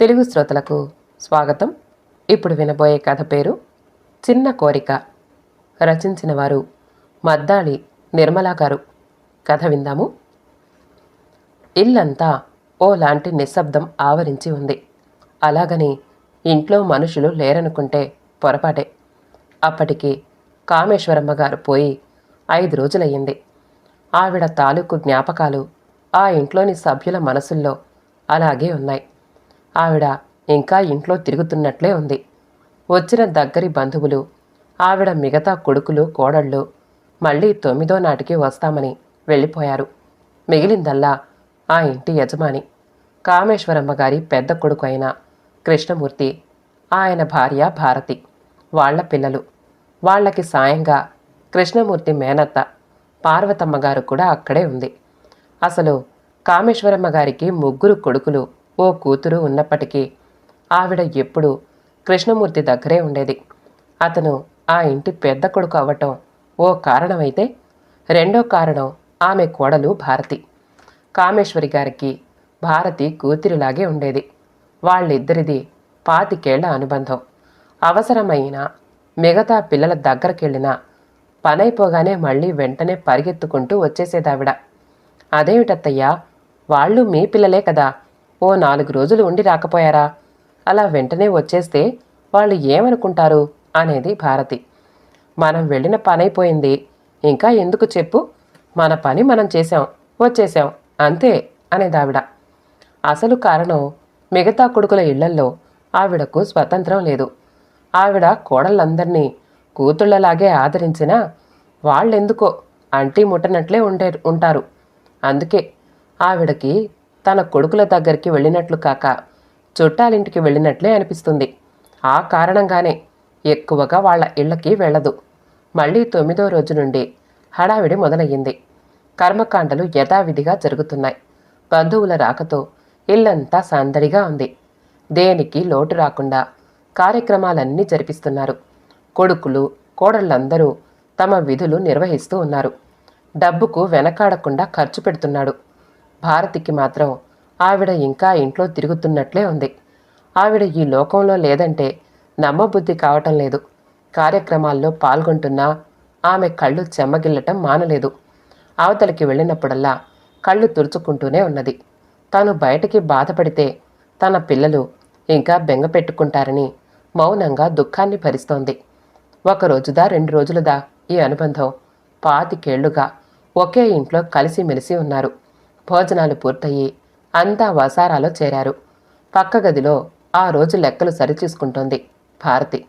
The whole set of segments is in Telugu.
తెలుగు శ్రోతలకు స్వాగతం. ఇప్పుడు వినబోయే కథ పేరు చిన్న కోరిక. రచించిన వారు మద్దాళి నిర్మలా గారు. కథ విందాము. ఇల్లంతా ఓలాంటి నిశ్శబ్దం ఆవరించి ఉంది. అలాగని ఇంట్లో మనుషులు లేరనుకుంటే పొరపాటే. అప్పటికి కామేశ్వరమ్మ గారు పోయి ఐదు రోజులయ్యింది. ఆవిడ తాలూకు జ్ఞాపకాలు ఆ ఇంట్లోని సభ్యుల మనసుల్లో అలాగే ఉన్నాయి. ఆవిడ ఇంకా ఇంట్లో తిరుగుతున్నట్లే ఉంది. వచ్చిన దగ్గరి బంధువులు ఆవిడ మిగతా కొడుకులు కోడళ్ళు మళ్ళీ తొమ్మిదో నాటికి వస్తామని వెళ్ళిపోయారు. మిగిలిందల్లా ఆ ఇంటి యజమాని కామేశ్వరమ్మ గారి పెద్ద కొడుకు అయిన కృష్ణమూర్తి ఆయన భార్య భారతి వాళ్ళ పిల్లలు. వాళ్ళకి సాయంగా కృష్ణమూర్తి మేనత్త పార్వతమ్మ గారు కూడా అక్కడే ఉంది. అసలు కామేశ్వరమ్మ గారికి ముగ్గురు కొడుకులు ఓ కూతురు ఉన్నప్పటికీ ఆవిడ ఎప్పుడూ కృష్ణమూర్తి దగ్గరే ఉండేది. అతను ఆ ఇంటి పెద్ద కొడుకు అవ్వటం ఓ కారణమైతే రెండో కారణం ఆమె కోడలు భారతి. కామేశ్వరి గారికి భారతి కూతురిలాగే ఉండేది. వాళ్ళిద్దరిది పాతికేళ్ళ అనుబంధం. అవసరమైన మిగతా పిల్లల దగ్గరకెళ్ళినా పనైపోగానే మళ్ళీ వెంటనే పరిగెత్తుకుంటూ వచ్చేసేదావిడ. అదేమిటత్తయ్యా? వాళ్ళు మీ పిల్లలే కదా. ఓ నాలుగు రోజులు ఉండి రాకపోయారా? అలా వెంటనే వచ్చేస్తే వాళ్ళు ఏమనుకుంటారు? అనేది భారతి. మనం వెళ్ళిన పనైపోయింది. ఇంకా ఎందుకు చెప్పు? మన పని మనం చేశాం. వచ్చేసాం అంతే అనేదావిడ. అసలు కారణం మిగతా కొడుకుల ఇళ్ళల్లో ఆవిడకు స్వతంత్రం లేదు. ఆవిడ కోడళ్ళందరినీ కూతుళ్ళలాగే ఆదరించినా వాళ్ళెందుకో అంటీ ముట్టనట్లే ఉండే ఉంటారు. అందుకే ఆవిడకి తన కొడుకుల దగ్గరికి వెళ్ళినట్లు కాక చుట్టాలింటికి వెళ్ళినట్లే అనిపిస్తుంది. ఆ కారణంగానే ఎక్కువగా వాళ్ళ ఇళ్ళకి వెళ్ళదు. మళ్ళీ తొమ్మిదో రోజు నుండి హడావిడి మొదలయ్యింది. కర్మకాండలు యథావిధిగా జరుగుతున్నాయి. బంధువుల రాకతో ఇల్లంతా సందడిగా ఉంది. దేనికి లోటు రాకుండా కార్యక్రమాలన్నీ జరిపిస్తున్నారు. కొడుకులు కోడళ్ళందరూ తమ విధులు నిర్వహిస్తూ ఉన్నారు. డబ్బుకు వెనకాడకుండా ఖర్చు పెడుతున్నాడు. భారతికి మాత్రం ఆవిడ ఇంకా ఇంట్లో తిరుగుతున్నట్లే ఉంది. ఆవిడ ఈ లోకంలో లేదంటే నమ్మబుద్ధి కావటం లేదు. కార్యక్రమాల్లో పాల్గొంటున్నా ఆమె కళ్ళు చెమ్మగిల్లటం మానలేదు. అవతలికి వెళ్ళినప్పుడల్లా కళ్ళు తుడుచుకుంటూనే ఉన్నది. తాను బయటికి బాధపడితే తన పిల్లలు ఇంకా బెంగ పెట్టుకుంటారని మౌనంగా దుఃఖాన్ని భరిస్తోంది. ఒక రోజుదా రెండు రోజులదా ఈ అనుబంధం పాతికేళ్ళుగా ఒకే ఇంట్లో కలిసిమెలిసి ఉన్నారు. భోజనాలు పూర్తయి అంతా వసారాలో చేరారు. పక్క గదిలో ఆ రోజు లెక్కలు సరిచూసుకుంటోంది భారతి.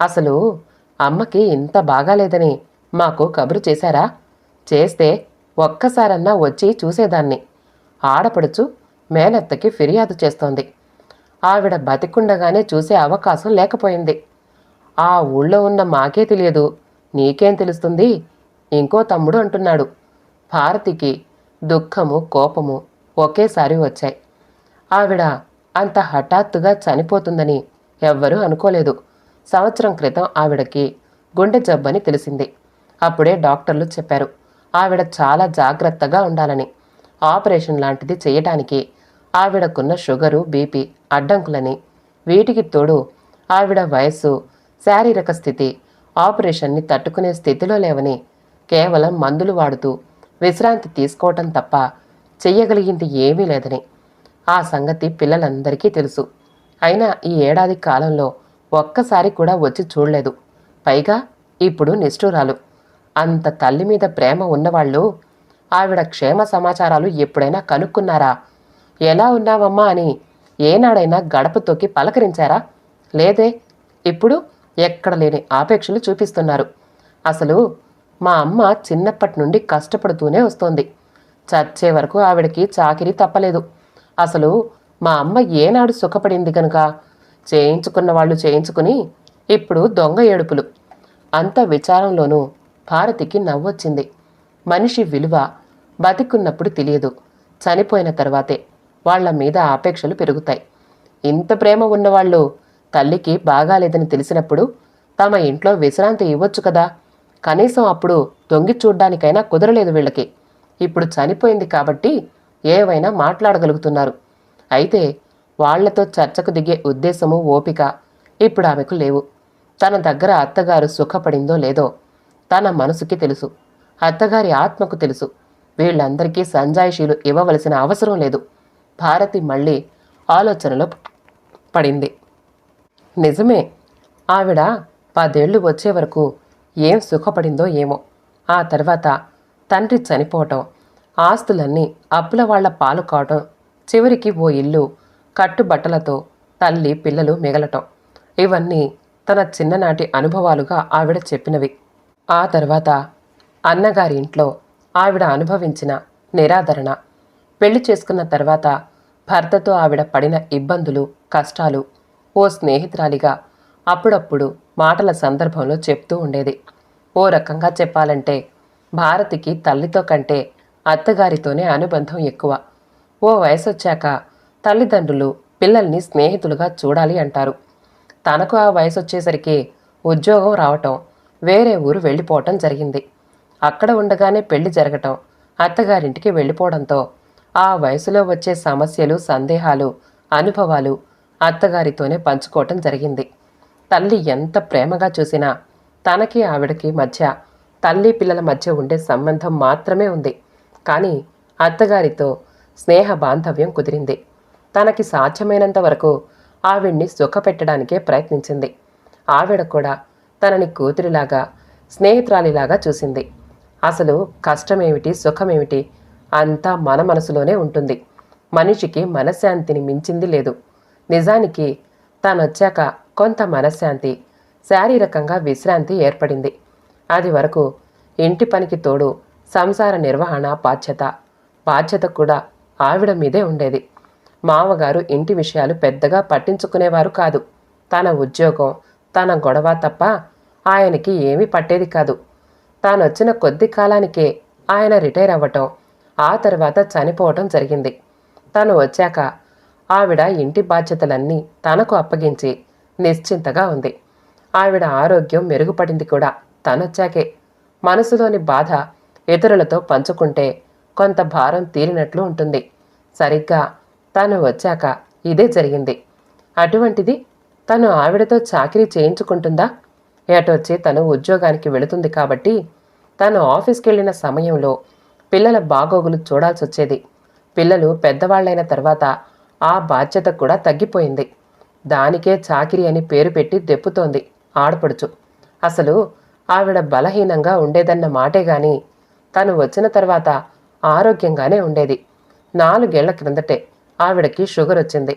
అసలు అమ్మకి ఇంత బాగాలేదని మాకు కబురు చేశారా? చేస్తే ఒక్కసారన్నా వచ్చి చూసేదాన్ని. ఆడపడుచు మేనత్తకి ఫిర్యాదు చేస్తోంది. ఆవిడ బతికుండగానే చూసే అవకాశం లేకపోయింది. ఆ ఊళ్ళో ఉన్న మాకే తెలియదు. నీకేం తెలుస్తుంది? ఇంకో తమ్ముడు అంటున్నాడు. భారతికి దుఃఖము కోపము ఒకేసారి వచ్చాయి. ఆవిడ అంత హఠాత్తుగా చనిపోతుందని ఎవ్వరూ అనుకోలేదు. సంవత్సరం క్రితం ఆవిడకి గుండె జబ్బని తెలిసింది. అప్పుడే డాక్టర్లు చెప్పారు ఆవిడ చాలా జాగ్రత్తగా ఉండాలని. ఆపరేషన్ లాంటిది చేయటానికి ఆవిడకున్న షుగరు బీపీ అడ్డంకులని. వీటికి తోడు ఆవిడ వయస్సు శారీరక స్థితి ఆపరేషన్ని తట్టుకునే స్థితిలో లేవని కేవలం మందులు వాడుతూ విశ్రాంతి తీసుకోవటం తప్ప చెయ్యగలిగింది ఏమీ లేదని. ఆ సంగతి పిల్లలందరికీ తెలుసు. అయినా ఈ ఏడాది కాలంలో ఒక్కసారి కూడా వచ్చి చూడలేదు. పైగా ఇప్పుడు నిష్ఠురాలు. అంత తల్లి మీద ప్రేమ ఉన్నవాళ్ళు ఆవిడ క్షేమ సమాచారాలు ఎప్పుడైనా కనుక్కున్నారా? ఎలా ఉన్నావమ్మా అని ఏనాడైనా గడప తొక్కి పలకరించారా? లేదే ఇప్పుడు ఎక్కడ లేని ఆపేక్షలు చూపిస్తున్నారు. అసలు మా అమ్మ చిన్నప్పటి నుండి కష్టపడుతూనే వస్తోంది. చచ్చే వరకు ఆవిడకి చాకిరి తప్పలేదు. అసలు మా అమ్మ ఏనాడు సుఖపడింది గనుక? చేయించుకున్న వాళ్ళు చేయించుకుని ఇప్పుడు దొంగ ఏడుపులు. అంత విచారంలోనూ భారతికి నవ్వొచ్చింది. మనిషి విలువ బతికున్నప్పుడు తెలియదు. చనిపోయిన తర్వాతే వాళ్ళ మీద ఆపేక్షలు పెరుగుతాయి. ఇంత ప్రేమ ఉన్నవాళ్ళు తల్లికి బాగాలేదని తెలిసినప్పుడు తమ ఇంట్లో విశ్రాంతి ఇవ్వచ్చు కదా? కనీసం అప్పుడు దొంగి చూడ్డానికైనా కుదరలేదు వీళ్ళకి. ఇప్పుడు చనిపోయింది కాబట్టి ఏవైనా మాట్లాడగలుగుతున్నారు. అయితే వాళ్ళతో చర్చకు దిగే ఉద్దేశము ఓపిక ఇప్పుడు ఆమెకు లేవు. తన దగ్గర అత్తగారు సుఖపడిందో లేదో తన మనసుకి తెలుసు. అత్తగారి ఆత్మకు తెలుసు. వీళ్ళందరికీ సంజాయిషీలు ఇవ్వవలసిన అవసరం లేదు. భారతి మళ్ళీ ఆలోచనలో పడింది. నిజమే ఆవిడ పదేళ్ళు వచ్చే వరకు ఏం సుఖపడిందో ఏమో. ఆ తర్వాత తండ్రి చనిపోవటం ఆస్తులన్నీ అప్పుల వాళ్ళ పాలు కావటం చివరికి ఓ ఇల్లు కట్టుబట్టలతో తల్లి పిల్లలు మిగలటం. ఇవన్నీ తన చిన్ననాటి అనుభవాలుగా ఆవిడ చెప్పినవి. ఆ తర్వాత అన్నగారి ఇంట్లో ఆవిడ అనుభవించిన నిరాదరణ పెళ్ళి చేసుకున్న తర్వాత భర్తతో ఆవిడ పడిన ఇబ్బందులు కష్టాలు ఓ స్నేహితురాలిగా అప్పుడప్పుడు మాటల సందర్భంలో చెప్తూ ఉండేది. ఓ రకంగా చెప్పాలంటే భారతికి తల్లితో కంటే అత్తగారితోనే అనుబంధం ఎక్కువ. ఓ వయసు వచ్చాక తల్లిదండ్రులు పిల్లల్ని స్నేహితులుగా చూడాలి అంటారు. తనకు ఆ వయసు వచ్చేసరికి ఉద్యోగం రావటం వేరే ఊరు వెళ్ళిపోవటం జరిగింది. అక్కడ ఉండగానే పెళ్ళి జరగటం అత్తగారింటికి వెళ్ళిపోవడంతో ఆ వయసులో వచ్చే సమస్యలు సందేహాలు అనుభవాలు అత్తగారితోనే పంచుకోవటం జరిగింది. తల్లి ఎంత ప్రేమగా చూసినా తనకి ఆవిడకి మధ్య తల్లి పిల్లల మధ్య ఉండే సంబంధం మాత్రమే ఉంది. కానీ అత్తగారితో స్నేహ బాంధవ్యం కుదిరింది. తనకి సాధ్యమైనంత వరకు ఆవిడ్ని సుఖపెట్టడానికే ప్రయత్నించింది. ఆవిడ కూడా తనని కూతురిలాగా స్నేహితురాలిలాగా చూసింది. అసలు కష్టమేమిటి సుఖమేమిటి అంతా మన మనసులోనే ఉంటుంది. మనిషికి మనశ్శాంతిని మించింది లేదు. నిజానికి తానొచ్చాక కొంత మనశ్శాంతి శారీరకంగా విశ్రాంతి ఏర్పడింది. అది వరకు ఇంటి పనికి తోడు సంసార నిర్వహణ బాధ్యత. బాధ్యత కూడా ఆవిడ మీదే ఉండేది. మామగారు ఇంటి విషయాలు పెద్దగా పట్టించుకునేవారు కాదు. తన ఉద్యోగం తన గొడవ తప్ప ఆయనకి ఏమీ పట్టేది కాదు. తానొచ్చిన కొద్ది కాలానికే ఆయన రిటైర్ అవ్వటం ఆ తర్వాత చనిపోవటం జరిగింది. తను వచ్చాక ఆవిడ ఇంటి బాధ్యతలన్నీ తనకు అప్పగించి నిశ్చింతగా ఉంది. ఆవిడ ఆరోగ్యం మెరుగుపడింది కూడా తనొచ్చాకే. మనసులోని బాధ ఇతరులతో పంచుకుంటే కొంత భారం తీరినట్లు ఉంటుంది. సరిగ్గా తను వచ్చాక ఇదే జరిగింది. అటువంటిది తను ఆవిడతో చాకరీ చేయించుకుంటుందా? ఏటొచ్చి తను ఉద్యోగానికి వెళుతుంది కాబట్టి తను ఆఫీస్కి వెళ్ళిన సమయంలో పిల్లల బాగోగులు చూడాల్సి వచ్చేది పిల్లలు పెద్దవాళ్ళైన తర్వాత ఆ బాధ్యత కూడా తగ్గిపోయింది. దానికే చాకిరి అని పేరు పెట్టి దెప్పుతోంది ఆడపడుచు. అసలు ఆవిడ బలహీనంగా ఉండేదన్న మాటే గాని తను వచ్చిన తర్వాత ఆరోగ్యంగానే ఉండేది. నాలుగేళ్ళ క్రిందటే ఆవిడకి షుగర్ వచ్చింది.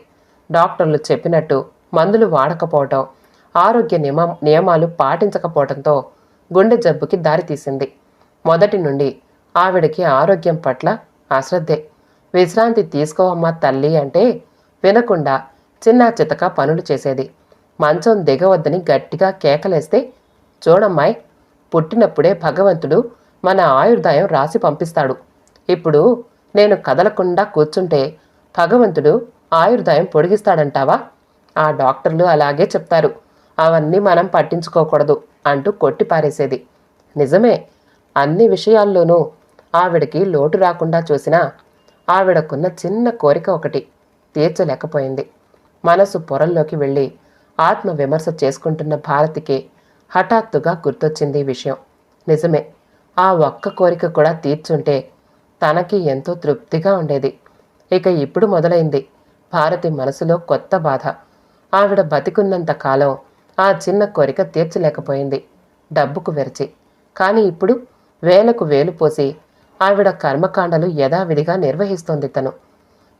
డాక్టర్లు చెప్పినట్టు మందులు వాడకపోవటం ఆరోగ్య నియమ నియమాలు పాటించకపోవడంతో గుండె జబ్బుకి దారితీసింది మొదటి నుండి ఆవిడకి ఆరోగ్యం పట్ల అశ్రద్ధే. విశ్రాంతి తీసుకోవమ్మా తల్లి అంటే వినకుండా చిన్న చితక పనులు చేసేది. మంచం దిగవద్దని గట్టిగా కేకలేస్తే చూడమ్మాయి పుట్టినప్పుడే భగవంతుడు మన ఆయుర్దాయం రాసి పంపిస్తాడు. ఇప్పుడు నేను కదలకుండా కూర్చుంటే భగవంతుడు ఆయుర్దాయం పొడిగిస్తాడంటావా? ఆ డాక్టర్లు అలాగే చెప్తారు. అవన్నీ మనం పట్టించుకోకూడదు అంటూ కొట్టిపారేసేది నిజమే అన్ని విషయాల్లోనూ ఆవిడకి లోటు రాకుండా చూసినా ఆవిడకున్న చిన్న కోరిక ఒకటి తీర్చలేకపోయింది. మనసు పొరల్లోకి వెళ్ళి ఆత్మ విమర్శ చేసుకుంటున్న భారతికి హఠాత్తుగా గుర్తొచ్చింది ఈ విషయం. నిజమే ఆ ఒక్క కోరిక కూడా తీర్చుంటే తనకి ఎంతో తృప్తిగా ఉండేది. ఇక ఇప్పుడు మొదలైంది భారతి మనసులో కొత్త బాధ. ఆవిడ బతికున్నంత కాలం ఆ చిన్న కోరిక తీర్చలేకపోయింది. డబ్బుకు వెరచి కానీ ఇప్పుడు వేలకు వేలు పోసి ఆవిడ కర్మకాండలు యథావిధిగా నిర్వహిస్తోంది తను.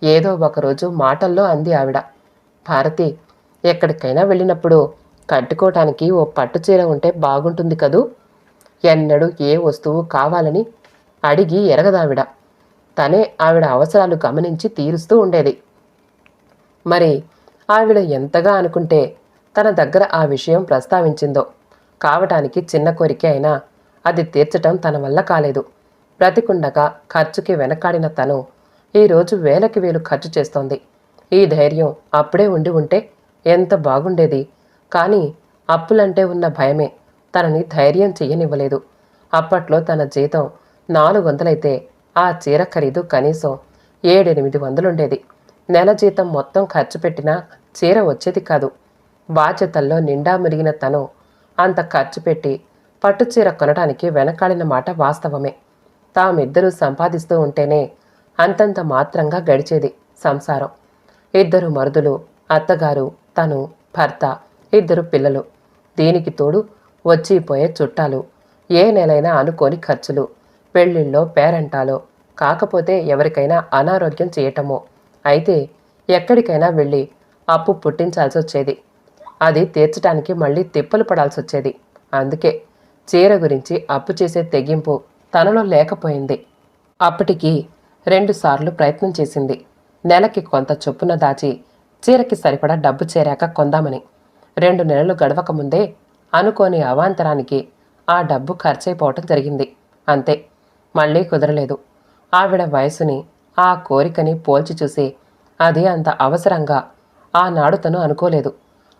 ఏదో ఒకరోజు మాటల్లో అంది ఆవిడ. భారతి ఎక్కడికైనా వెళ్ళినప్పుడు కట్టుకోవటానికి ఓ పట్టు చీర ఉంటే బాగుంటుంది కదూ? ఎన్నడూ ఏ వస్తువు కావాలని అడిగి ఎరగదావిడ. తనే ఆవిడ అవసరాలు గమనించి తీరుస్తూ ఉండేది. మరి ఆవిడ ఎంతగా అనుకుంటే తన దగ్గర ఆ విషయం ప్రస్తావించిందో? కావటానికి చిన్న కోరిక అయినా అది తీర్చటం తన వల్ల కాలేదు. బ్రతికుండగా ఖర్చుకి వెనకాడిన తను ఈరోజు వేలకి వేలు ఖర్చు చేస్తోంది. ఈ ధైర్యం అప్పుడే ఉండి ఉంటే ఎంత బాగుండేది. కానీ అప్పులంటే ఉన్న భయమే. తనని ధైర్యం చెయ్యనివ్వలేదు. అప్పట్లో తన జీతం నాలుగు వందలైతే ఆ చీర ఖరీదు కనీసం ఏడెనిమిది వందలుండేది. నెల జీతం మొత్తం ఖర్చు పెట్టినా చీర వచ్చేది కాదు. బాధ్యతల్లో నిండా మురిగిన తను అంత ఖర్చు పెట్టి పట్టు చీర కొనడానికి వెనకాడిన మాట వాస్తవమే. తామిద్దరూ సంపాదిస్తూ ఉంటేనే అంతంత మాత్రంగా గడిచేది సంసారం. ఇద్దరు మరుదులు అత్తగారు తను భర్త ఇద్దరు పిల్లలు. దీనికి తోడు వచ్చిపోయే చుట్టాలు. ఏ నెలైనా అనుకోని ఖర్చులు. పెళ్ళిళ్ళో పేరంటాలో. కాకపోతే ఎవరికైనా అనారోగ్యం చేయటమో. అయితే ఎక్కడికైనా వెళ్ళి అప్పు పుట్టించాల్సి వచ్చేది అది తీర్చడానికి మళ్ళీ తిప్పలు పడాల్సి వచ్చేది అందుకే చీర గురించి అప్పు చేసే తెగింపు తనలో లేకపోయింది. అప్పటికి రెండుసార్లు ప్రయత్నం చేసింది. నెలకి కొంత చొప్పున దాచి చీరకి సరిపడా డబ్బు చేరాక కొందామని. రెండు నెలలు గడవక ముందే అనుకోని అవాంతరానికి ఆ డబ్బు ఖర్చయిపోవటం జరిగింది. అంతే మళ్ళీ కుదరలేదు. ఆవిడ వయసుని ఆ కోరికని పోల్చి చూసి అది అంత అవసరంగా ఆనాడు తను అనుకోలేదు.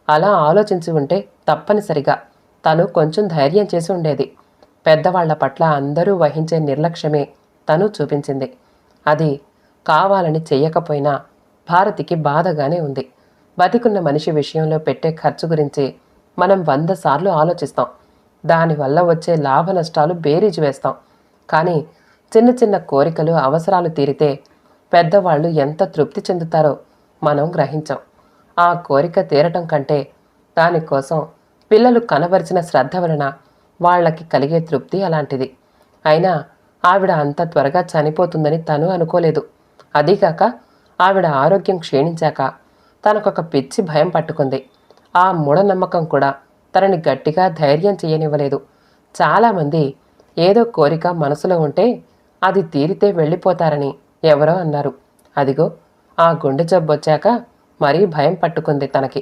అలా ఆలోచించి ఉంటే తప్పనిసరిగా తను కొంచెం ధైర్యం చేసి ఉండేది. పెద్దవాళ్ళ పట్ల అందరూ వహించే నిర్లక్ష్యమే తను చూపించింది. అది కావాలని చెయ్యకపోయినా భారతికి బాధగానే ఉంది. బతికున్న మనిషి విషయంలో పెట్టే ఖర్చు గురించి మనం వంద సార్లు ఆలోచిస్తాం. దానివల్ల వచ్చే లాభ నష్టాలు బేరీజు వేస్తాం. కానీ చిన్న చిన్న కోరికలు అవసరాలు తీరితే పెద్దవాళ్ళు ఎంత తృప్తి చెందుతారో మనం గ్రహించాం. ఆ కోరిక తీరటం కంటే దానికోసం పిల్లలు కనబరిచిన శ్రద్ధ వలన వాళ్ళకి కలిగే తృప్తి అలాంటిది. అయినా ఆవిడ అంత త్వరగా చనిపోతుందని తను అనుకోలేదు. అదీగాక ఆవిడ ఆరోగ్యం క్షీణించాక తనకొక పిచ్చి భయం పట్టుకుంది. ఆ మూఢనమ్మకం కూడా తనని గట్టిగా ధైర్యం చేయనివ్వలేదు. చాలామంది ఏదో కోరిక మనసులో ఉంటే అది తీరితే వెళ్ళిపోతారని ఎవరో అన్నారు. అదిగో ఆ గుండె జబ్బు వచ్చాక మరీ భయం పట్టుకుంది తనకి.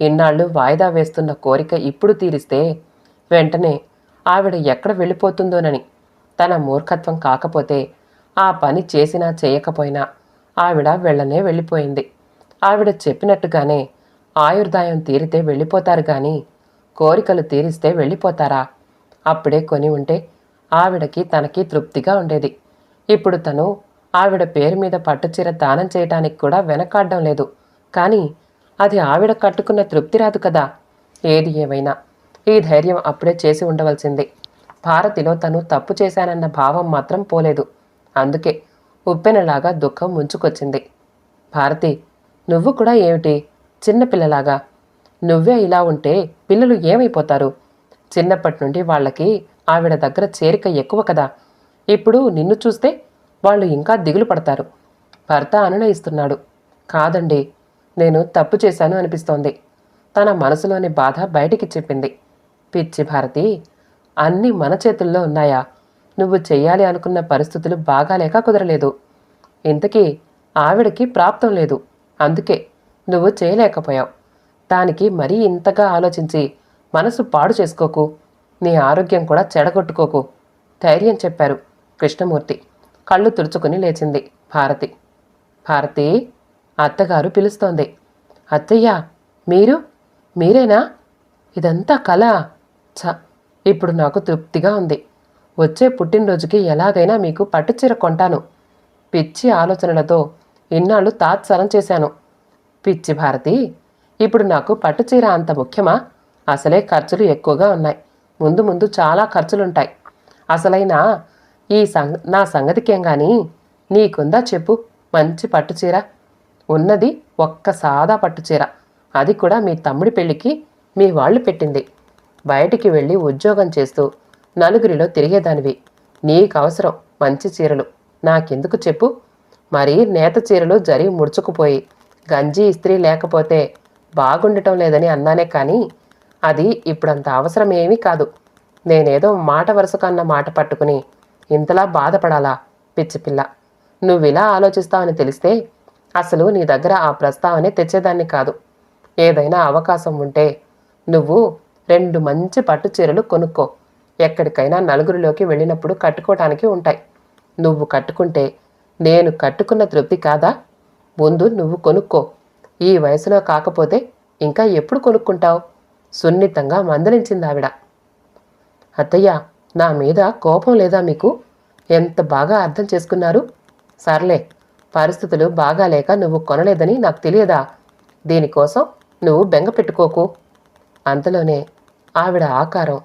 ఇన్నాళ్ళు వాయిదా వేస్తున్న కోరిక ఇప్పుడు తీరిస్తే వెంటనే ఆవిడ ఎక్కడ వెళ్ళిపోతుందోనని తన మూర్ఖత్వం కాకపోతే ఆ పని చేసినా చేయకపోయినా ఆవిడ వెళ్ళనే వెళ్ళిపోయింది. ఆవిడ చెప్పినట్టుగానే ఆయుర్దాయం తీరితే వెళ్ళిపోతారు కానీ కోరికలు తీరిస్తే వెళ్ళిపోతారా? అప్పుడే కొని ఉంటే ఆవిడకి తనకి తృప్తిగా ఉండేది. ఇప్పుడు తను ఆవిడ పేరు మీద పట్టుచీర దానం చేయటానికి కూడా వెనకాడడం లేదు. కానీ అది ఆవిడ కట్టుకున్న తృప్తి రాదు కదా. ఏది ఏమైనా ఈ ధైర్యం అప్పుడే చేసి ఉండవలసింది. భారతిలో తను తప్పు చేశానన్న భావం మాత్రం పోలేదు. అందుకే ఉప్పెనలాగా దుఃఖం ముంచుకొచ్చింది. భారతి నువ్వు కూడా ఏమిటి? చిన్నపిల్లలాగా నువ్వే ఇలా ఉంటే పిల్లలు ఏమైపోతారు? చిన్నప్పటి నుండి వాళ్ళకి ఆవిడ దగ్గర చేరిక ఎక్కువ కదా. ఇప్పుడు నిన్ను చూస్తే వాళ్ళు ఇంకా దిగులు పడతారు. భర్త అనునయిస్తున్నాడు. కాదండి నేను తప్పు చేశాను అనిపిస్తోంది. తన మనసులోని బాధ బయటికి చెప్పింది. పిచ్చి భారతి అన్నీ మన చేతుల్లో ఉన్నాయా? నువ్వు చెయ్యాలి అనుకున్న పరిస్థితులు బాగాలేక కుదరలేదు. ఇంతకీ ఆవిడకి ప్రాప్తం లేదు. అందుకే నువ్వు చేయలేకపోయావు. దానికి మరీ ఇంతగా ఆలోచించి మనసు పాడు చేసుకోకు. నీ ఆరోగ్యం కూడా చెడగొట్టుకోకు. ధైర్యం చెప్పారు కృష్ణమూర్తి. కళ్ళు తుడుచుకుని లేచింది భారతి. భారతి అత్తగారు పిలుస్తోంది. అత్తయ్య మీరు? మీరేనా? ఇదంతా కళ ఛ! ఇప్పుడు నాకు తృప్తిగా ఉంది. వచ్చే పుట్టినరోజుకి ఎలాగైనా మీకు పట్టుచీర కొంటాను. పిచ్చి ఆలోచనలతో ఇన్నాళ్ళు తాత్సారం చేశాను. పిచ్చి భారతి ఇప్పుడు నాకు పట్టుచీర అంత ముఖ్యమా? అసలే ఖర్చులు ఎక్కువగా ఉన్నాయి. ముందు ముందు చాలా ఖర్చులుంటాయి. అసలైన ఈ సంగ నా సంగతికేం కానీ నీకుందా చెప్పు. మంచి పట్టుచీర. ఉన్నది ఒక్క సాదా పట్టుచీర. అది కూడా మీ తమ్ముడి పెళ్ళికి మీ వాళ్ళు పెట్టింది. బయటికి వెళ్ళి ఉద్యోగం చేస్తూ నలుగురిలో తిరిగేదానివి. నీకు అవసరం మంచి చీరలు. నాకెందుకు చెప్పు? మరి నేత చీరలు జరి ముడుచుకుపోయి గంజి ఇస్త్రీ లేకపోతే బాగుండటం లేదని అన్నానే కానీ అది ఇప్పుడంత అవసరం ఏమీ కాదు. నేనేదో మాట వరుసకన్న మాట పట్టుకుని ఇంతలా బాధపడాలా పిచ్చిపిల్ల నువ్విలా ఆలోచిస్తావని తెలిస్తే అసలు నీ దగ్గర ఆ ప్రస్తావనే తెచ్చేదాన్ని కాదు. ఏదైనా అవకాశం ఉంటే నువ్వు రెండు మంచి పట్టు చీరలు కొనుక్కో. ఎక్కడికైనా నలుగురిలోకి వెళ్ళినప్పుడు కట్టుకోవటానికి ఉంటాయి. నువ్వు కట్టుకుంటే నేను కట్టుకున్న తృప్తి కాదా? ముందు నువ్వు కొనుక్కో. ఈ వయసులో కాకపోతే ఇంకా ఎప్పుడు కొనుక్కుంటావు? సున్నితంగా మందలించింది ఆవిడ. అత్తయ్య నా మీద కోపం లేదా మీకు? ఎంత బాగా అర్థం చేసుకున్నారు? సర్లే పరిస్థితులు బాగాలేక నువ్వు కొనలేదని నాకు తెలియదా? దీనికోసం నువ్వు బెంగ పెట్టుకోకు. అంతలోనే ఆవిడ ఆకారం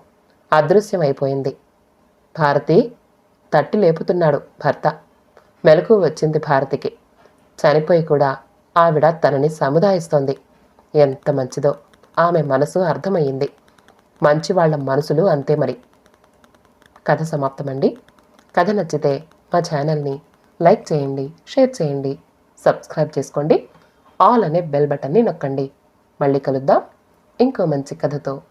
అదృశ్యమైపోయింది. భారతి తట్టి లేపుతున్నాడు భర్త. మెలకు వచ్చింది భారతికి. చనిపోయి కూడా ఆవిడ తనని సముదాయిస్తోంది. ఎంత మంచిదో. ఆమె మనసు అర్థమయ్యింది. మంచి వాళ్ళ మనసులు అంతే మరి. కథ సమాప్తమండి. కథ నచ్చితే మా ఛానల్ని లైక్ చేయండి షేర్ చేయండి సబ్స్క్రైబ్ చేసుకోండి. ఆల్ అనే బెల్ బటన్ని నొక్కండి. మళ్ళీ కలుద్దాం. ఇంకో మంచి కథతో.